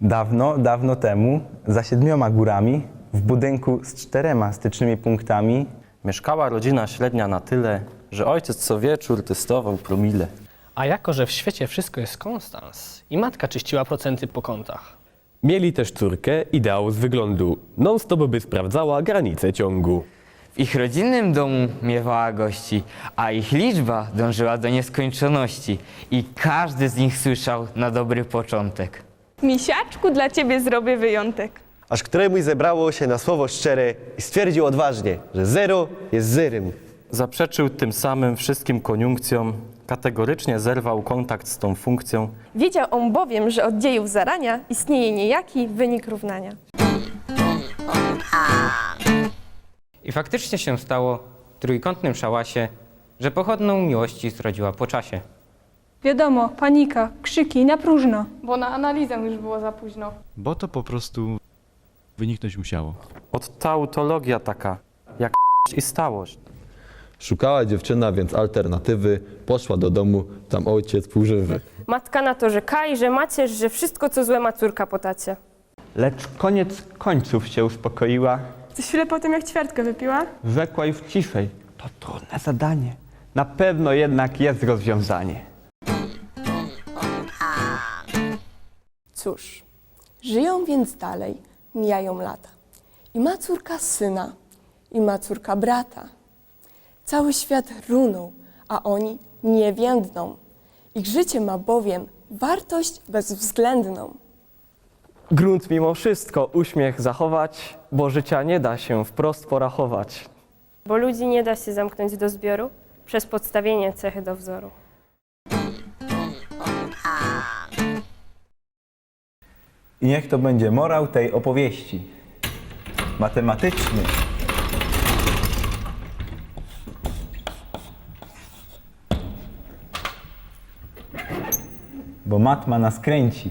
Dawno, dawno temu, za siedmioma górami, w budynku z czterema stycznymi punktami, Mieszkała rodzina średnia na tyle, że ojciec co wieczór testował promile. A jako, że w świecie wszystko jest konstans i matka czyściła procenty po kontach. Mieli też córkę, ideał z wyglądu, non-stop by sprawdzała granice ciągu. W ich rodzinnym domu miewała gości, a ich liczba dążyła do nieskończoności i każdy z nich słyszał na dobry początek. Misiaczku, dla ciebie zrobię wyjątek. Aż któremuś zebrało się na słowo szczere i stwierdził odważnie, że zero jest zerem. Zaprzeczył tym samym wszystkim koniunkcjom, kategorycznie zerwał kontakt z tą funkcją. Wiedział on bowiem, że od dziejów zarania istnieje niejaki wynik równania. I faktycznie się stało w trójkątnym szałasie, że pochodną miłości zrodziła po czasie. Wiadomo, panika, krzyki, na próżno. Bo na analizę już było za późno. Bo to po prostu wyniknąć musiało. Od tautologia taka, jak i stałość. Szukała dziewczyna więc alternatywy, poszła do domu, tam ojciec półżywy. Matka na to, że kaj, że macierz, że wszystko co złe ma córka po tacie. Lecz koniec końców się uspokoiła, Coś chwilę po tym jak ćwiartkę wypiła? rzekła już ciszej. To trudne zadanie. Na pewno jednak jest rozwiązanie. Cóż, żyją więc dalej, mijają lata. I ma córka syna, i ma córka brata. Cały świat runął, a oni nie więdną. Ich życie ma bowiem wartość bezwzględną. Grunt mimo wszystko uśmiech zachować, bo życia nie da się wprost porachować. Bo ludzi nie da się zamknąć do zbioru przez podstawienie cechy do wzoru. I niech to będzie morał tej opowieści. Matematyczny. Bo matma nas kręci.